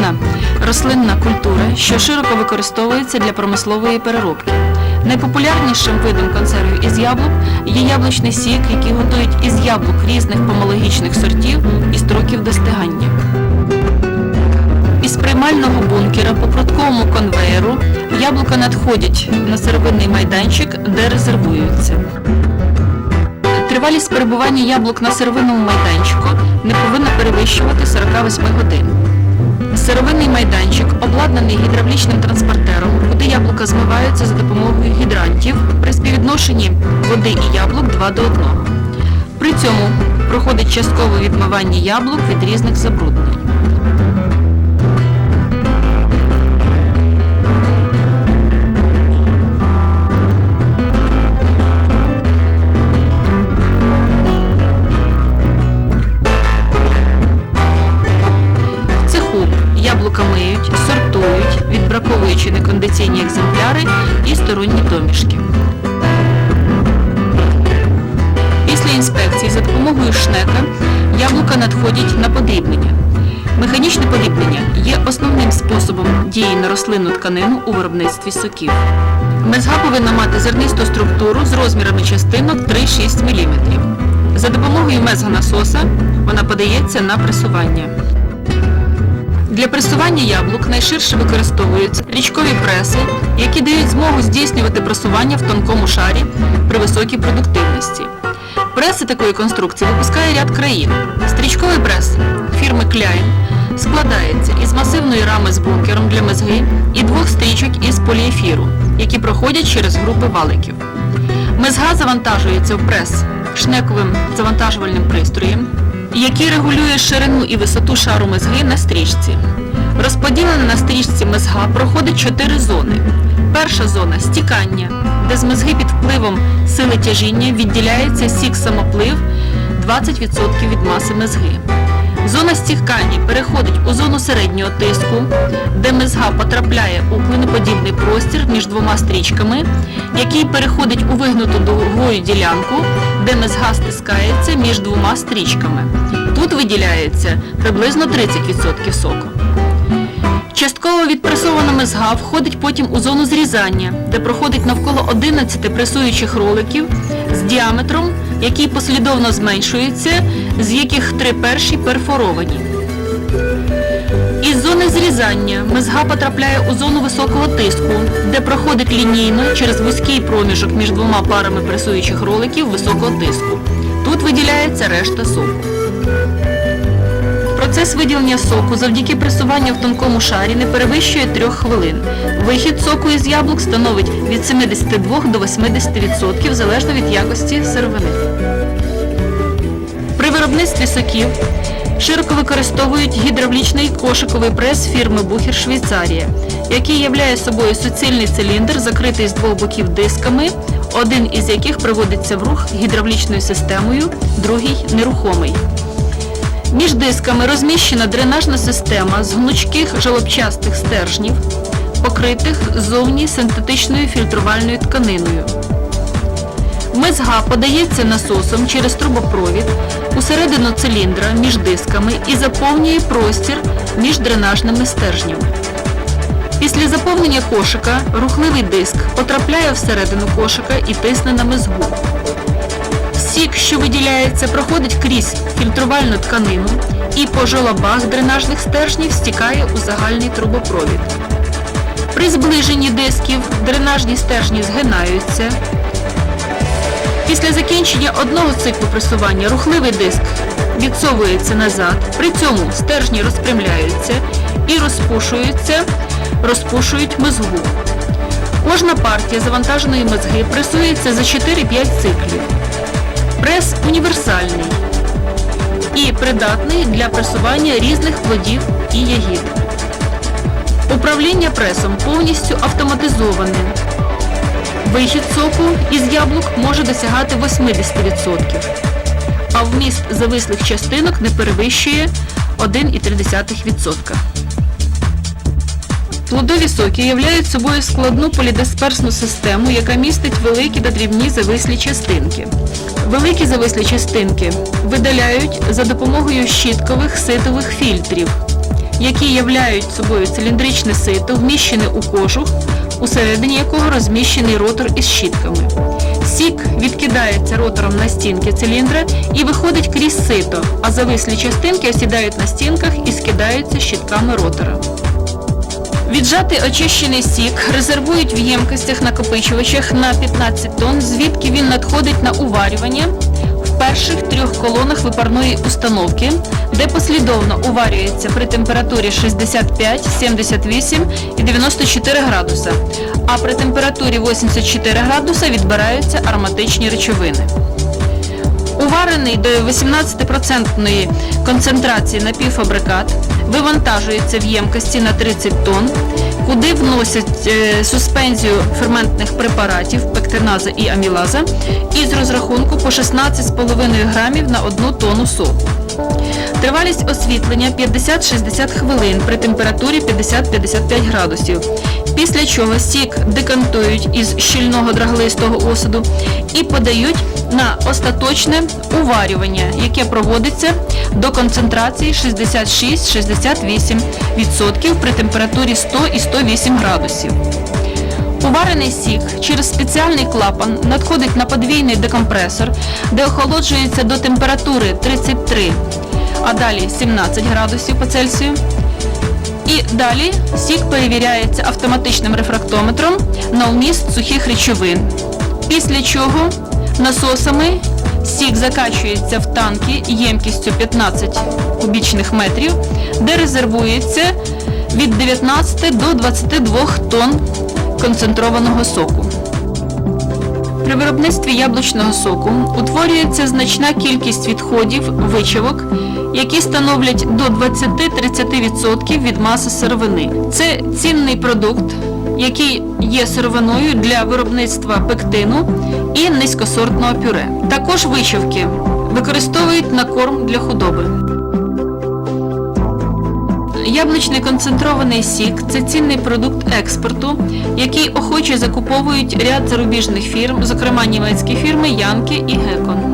декоративна рослинна культура, що широко використовується для промислової переробки. Найпопулярнішим видом консервів із яблук є яблучний сік, який готують із яблук різних помологічних сортів і строків достигання. Із приймального бункера по прудковому конвеєру яблука надходять на сировинний майданчик, де резервуються. Тривалість перебування яблук на сировинному майданчику не повинна перевищувати 48 годин. Сировинний майданчик обладнаний гідравлічним транспортером, куди яблука змиваються за допомогою гідрантів при співвідношенні води і яблук 2 до 1. При цьому проходить часткове відмивання яблук від різних забруднень. І домішки. Після інспекції за допомогою шнека яблука надходять на подрібнення. Механічне подрібнення є основним способом дії на рослинну тканину у виробництві соків. Мезга повинна мати зернисту структуру з розмірами частинок 3-6 мм. За допомогою мезганасоса вона подається на пресування. Для пресування яблук найширше використовуються річкові преси, які дають змогу здійснювати пресування в тонкому шарі при високій продуктивності. Преси такої конструкції випускає ряд країн. Стрічковий прес фірми Klein складається із масивної рами з бункером для мезги і двох стрічок із поліефіру, які проходять через групи валиків. Мезга завантажується в прес шнековим завантажувальним пристроєм, який регулює ширину і висоту шару мезги на стрічці. Розподілена на стрічці мезга проходить чотири зони. Перша зона стікання, де з мезги під впливом сили тяжіння відділяється сік самоплив 20% від маси мезги. Зона стікання переходить у зону середнього тиску, де мезга потрапляє у клиноподібний простір між двома стрічками, який переходить у вигнуту дугою ділянку, де мезга стискається між двома стрічками. Тут виділяється приблизно 30% соку. Частково відпресована мезга входить потім у зону зрізання, де проходить навколо 11 пресуючих роликів з діаметром, який послідовно зменшується, з яких три перші перфоровані. Із зони зрізання мезга потрапляє у зону високого тиску, де проходить лінійно через вузький проміжок між двома парами пресуючих роликів високого тиску. Тут виділяється решта соку. Процес виділення соку завдяки пресуванню в тонкому шарі не перевищує 3 хвилин. Вихід соку із яблук становить від 72 до 80% залежно від якості сировини. При виробництві соків широко використовують гідравлічний кошиковий прес фірми Бухер Швейцарія, який являє собою суцільний циліндр, закритий з двох боків дисками, один із яких приводиться в рух гідравлічною системою, другий нерухомий. Між дисками розміщена дренажна система з гнучких жалобчастих стержнів, покритих ззовні синтетичною фільтрувальною тканиною. Мезга подається насосом через трубопровід усередину циліндра між дисками і заповнює простір між дренажними стержнями. Після заповнення кошика рухливий диск потрапляє всередину кошика і тисне на мезгу. Сік, що виділяється, проходить крізь фільтрувальну тканину і по жолобах дренажних стержнів стікає у загальний трубопровід. При зближенні дисків дренажні стержні згинаються. Після закінчення одного циклу пресування рухливий диск відсовується назад, при цьому стержні розпрямляються і розпушуються, розпушують мезгу. Кожна партія завантаженої мезги пресується за 4-5 циклів. Прес універсальний і придатний для пресування різних плодів і ягід. Управління пресом повністю автоматизоване. Вихід соку із яблук може досягати 80%, а вміст завислих частинок не перевищує 1,3%. Плодові соки являють собою складну полідисперсну систему, яка містить великі та дрібні завислі частинки. Великі завислі частинки видаляють за допомогою щіткових ситових фільтрів. які являють собою циліндричне сито, вміщене у кожух, усередині якого розміщений ротор із щітками. Сік відкидається ротором на стінки циліндра і виходить крізь сито, а завислі частинки осідають на стінках і скидаються щітками ротора. Віджатий очищений сік резервують в ємкостях накопичувачах на 15 тонн, звідки він надходить на уварювання в перших трьох колонах випарної установки, де послідовно уварюється при температурі 65, 78 і 94 градуса, а при температурі 84 градуса відбираються ароматичні речовини. Уварений до 18% концентрації напівфабрикат вивантажується в ємкості на 30 тонн, куди вносять е, суспензію ферментних препаратів пектиназа і амілаза із розрахунку по 16,5 грамів на 1 тонну соку. Тривалість освітлення 50-60 хвилин при температурі 50-55 градусів. Після чого сік декантують із щільного драглистого осаду і подають на остаточне уварювання, яке проводиться до концентрації 66-68% при температурі 100 і 108 градусів. Уварений сік через спеціальний клапан надходить на подвійний декомпресор, де охолоджується до температури 33, а далі 17 градусів по Цельсію. І далі сік перевіряється автоматичним рефрактометром на вміст сухих речовин. Після чого насосами сік закачується в танки ємкістю 15 кубічних метрів, де резервується від 19 до 22 тонн концентрованого соку. При виробництві яблучного соку утворюється значна кількість відходів, вичавок, які становлять до 20-30% від маси сировини. Це цінний продукт, який є сировиною для виробництва пектину і низькосортного пюре. Також вичавки використовують на корм для худоби. Яблучний концентрований сік це цінний продукт експорту, який охоче закуповують ряд зарубіжних фірм, зокрема німецькі фірми Янки і Гекон.